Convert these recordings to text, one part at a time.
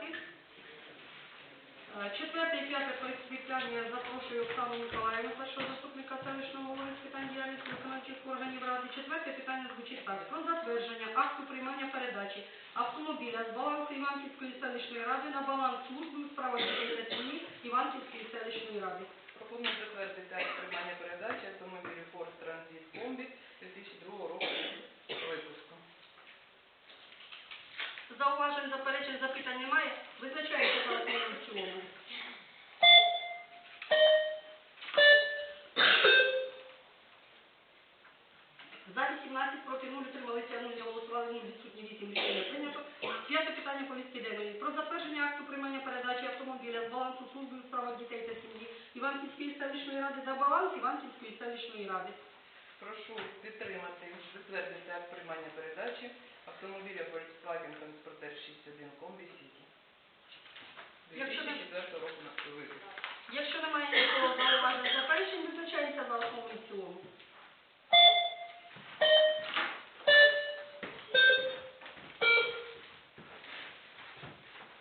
прийняти. и Четверте і п'яте питання запрошую Оксану Миколаївну, першого заступника селищного голови з питань діяльності виконавчих органів ради. Четверте питання звучить так. Про затвердження акту приймання передачі автомобіля з балансу Іванківської селищної ради на баланс служби у справах Іванківської селищної ради. Пропоную затвердити акт приймання передачі автомобілю Ford Transit Комбі 2002 року випуску. Зауважень, заперечень, запитань немає. Визначається основу в цілому. За 18 проти 0 утрималися 0, не голосували 0, відсутні 8 рішення прийнято. П'яте питання повістки денної. Про затвердження акту приймання передачі автомобіля з балансу служби у справах дітей та сім'ї Іванківської селищної ради за баланс Іванківської селищної ради. Прошу підтримати, затвердити акт приймання передачі автомобіля Volkswagen Transporter 61 Комбі Сіті. Якщо не- 2004 року на випуску. Якщо немає ніякого зауважень, заперечень, визначається за основу і в цілому.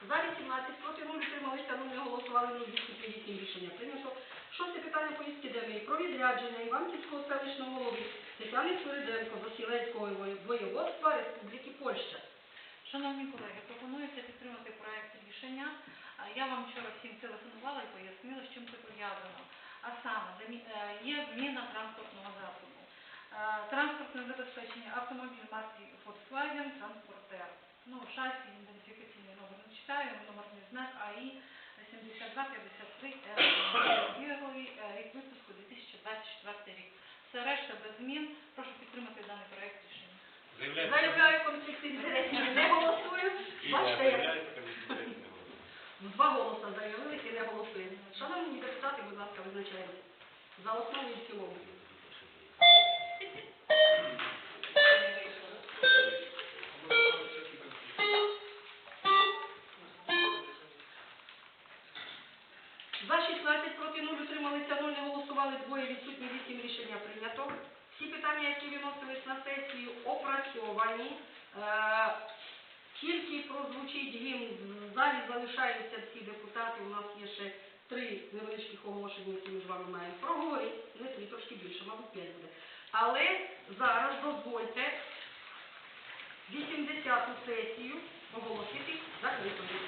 За 18 проти 0 утрималися, 0 не голосували, 0 відсутні 8 рішення прийнято. Шосте питання повістки денної про відрядження Іванківського селищного голови Тетяни Свириденко до воєводства Республіки Польща. Шановні колеги, пропонується підтримати проект рішення. Я вам вчора всім телефонувала і пояснила, з чим це пов'язано. А саме, е, є зміна транспортного засобу. Транспортне забезпечення автомобіль марки Volkswagen Transporter. Ну, шасі, ідентифікаційний номер не читаю, номерний знак АІ 7253 Заявляю. конфлікти, конфлікт інтересів, не голосую. Бачите, як Два голоси заявили і не голосуємо. Шановні депутати, будь ласка, визначайте. За основу і в цілому. Питання, які виносились на сесію, опрацьовані. Е, Тільки прозвучить гімн, в залі залишаються всі депутати. У нас є ще три невеличких оголошення, які ми з вами маємо проговорити. Не три, трошки більше, мабуть, п'ять буде. Але зараз дозвольте 80-ту сесію оголосити закритою.